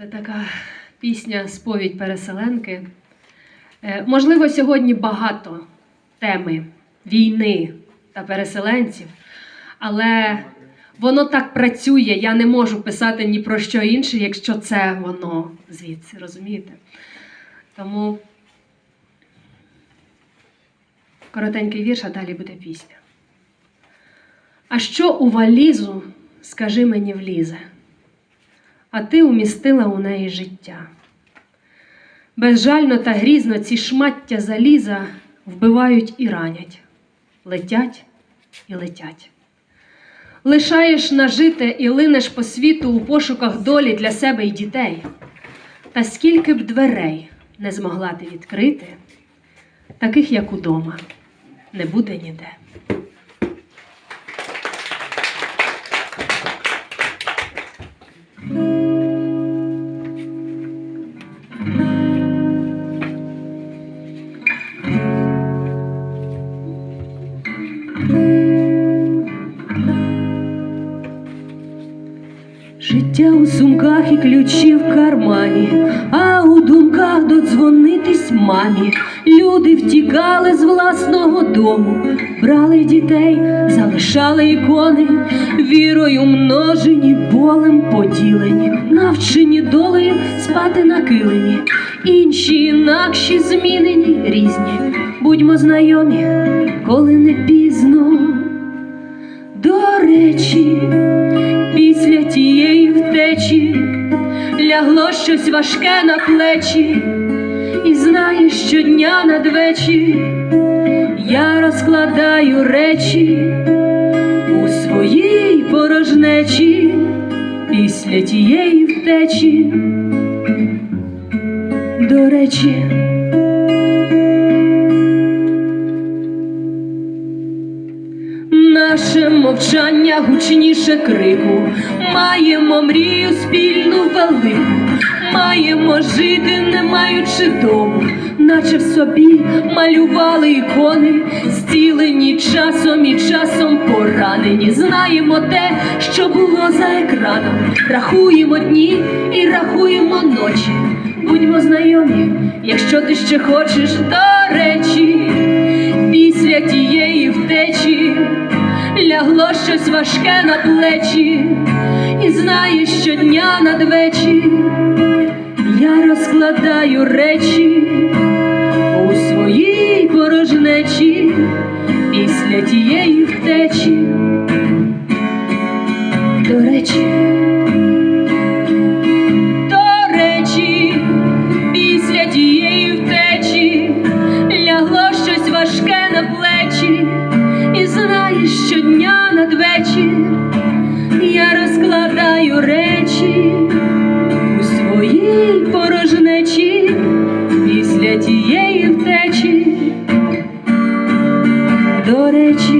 Це така пісня Сповідь переселенки. Е, Можливо, сьогодні багато теми війни та переселенців, але воно так працює. Я не можу писати ні про що інше, якщо це воно звідси, розумієте? Тому коротенький вірш, а далі буде пісня. А що у валізу, скажи мені, влізе? А ти умістила у неї життя. Безжально та грізно ці шмаття заліза вбивають і ранять, летять і летять. Лишаєш нажите і линеш по світу у пошуках долі для себе й дітей. Та скільки б дверей не змогла ти відкрити, таких, як удома, не буде ніде. Життя у сумках і ключі в кармані, а у думках додзвонитись мамі. Люди втікали з власного дому, брали дітей, залишали ікони, вірою множені, болем поділені, навчені долею спати на килимі, інші інакші змінені, різні. Будьмо знайомі, коли не пізно. До речі, лягло щось важке на плечі, і знаю, щодня надвечі я розкладаю речі у своїй порожнечі після тієї втечі. До речі. Наше мовчання гучніше крику, маємо мрію спільну велику, маємо жити, не маючи дому, наче в собі малювали ікони, зцілені часом і часом поранені. Знаємо те, що було за екраном, рахуємо дні і рахуємо ночі. Будьмо знайомі, якщо ти ще хочеш до речі, щось важке на плечі, і знаєш, щодня надвечір я розкладаю речі у своїй порожнечі після тієї втечі. До речі, до речі, після тієї втечі лягло щось важке на плечі, і знаєш, щодня надвечір я розкладаю речі у своїй порожнечі після тієї втечі. До речі.